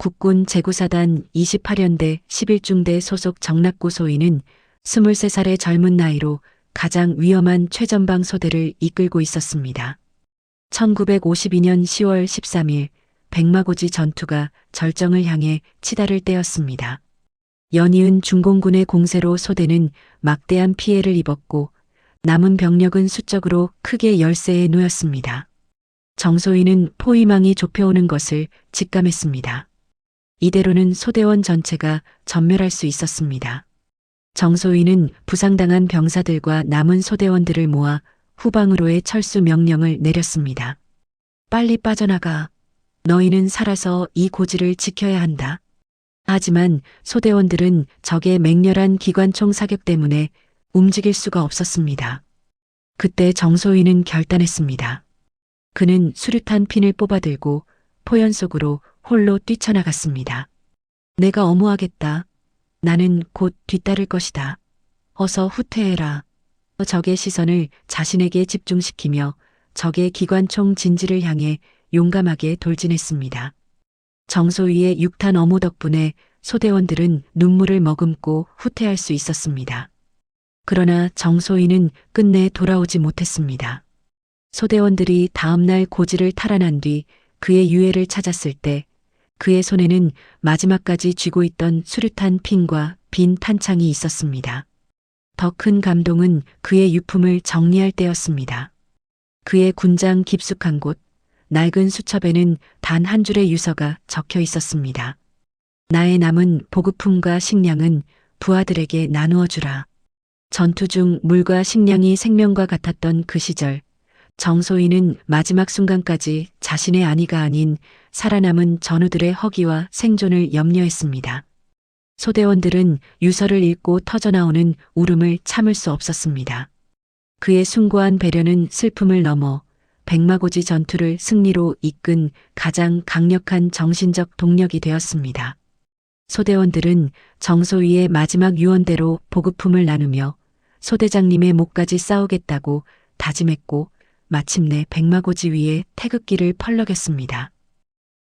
국군 제구사단 28연대 11중대 소속 정락고 소위는 23살의 젊은 나이로 가장 위험한 최전방 소대를 이끌고 있었습니다. 1952년 10월 13일 백마고지 전투가 절정을 향해 치달을 때였습니다. 연이은 중공군의 공세로 소대는 막대한 피해를 입었고 남은 병력은 수적으로 크게 열세에 놓였습니다. 정소희는 포위망이 좁혀오는 것을 직감했습니다. 이대로는 소대원 전체가 전멸할 수 있었습니다. 정소희는 부상당한 병사들과 남은 소대원들을 모아 후방으로의 철수 명령을 내렸습니다. 빨리 빠져나가. 너희는 살아서 이 고지를 지켜야 한다. 하지만 소대원들은 적의 맹렬한 기관총 사격 때문에 움직일 수가 없었습니다. 그때 정소희는 결단했습니다. 그는 수류탄 핀을 뽑아들고 포연 속으로 홀로 뛰쳐나갔습니다. 내가 어무하겠다. 나는 곧 뒤따를 것이다. 어서 후퇴해라. 적의 시선을 자신에게 집중시키며 적의 기관총 진지를 향해 용감하게 돌진했습니다. 정소희의 육탄 어무 덕분에 소대원들은 눈물을 머금고 후퇴할 수 있었습니다. 그러나 정소희는 끝내 돌아오지 못했습니다. 소대원들이 다음날 고지를 탈환한 뒤 그의 유해를 찾았을 때 그의 손에는 마지막까지 쥐고 있던 수류탄 핀과 빈 탄창이 있었습니다. 더 큰 감동은 그의 유품을 정리할 때였습니다. 그의 군장 깊숙한 곳, 낡은 수첩에는 단 한 줄의 유서가 적혀 있었습니다. 나의 남은 보급품과 식량은 부하들에게 나누어 주라. 전투 중 물과 식량이 생명과 같았던 그 시절, 정소희는 마지막 순간까지 자신의 안위가 아닌 살아남은 전우들의 허기와 생존을 염려했습니다. 소대원들은 유서를 읽고 터져나오는 울음을 참을 수 없었습니다. 그의 숭고한 배려는 슬픔을 넘어 백마고지 전투를 승리로 이끈 가장 강력한 정신적 동력이 되었습니다. 소대원들은 정소위의 마지막 유언대로 보급품을 나누며 소대장님의 목까지 싸우겠다고 다짐했고 마침내 백마고지 위에 태극기를 펄럭였습니다.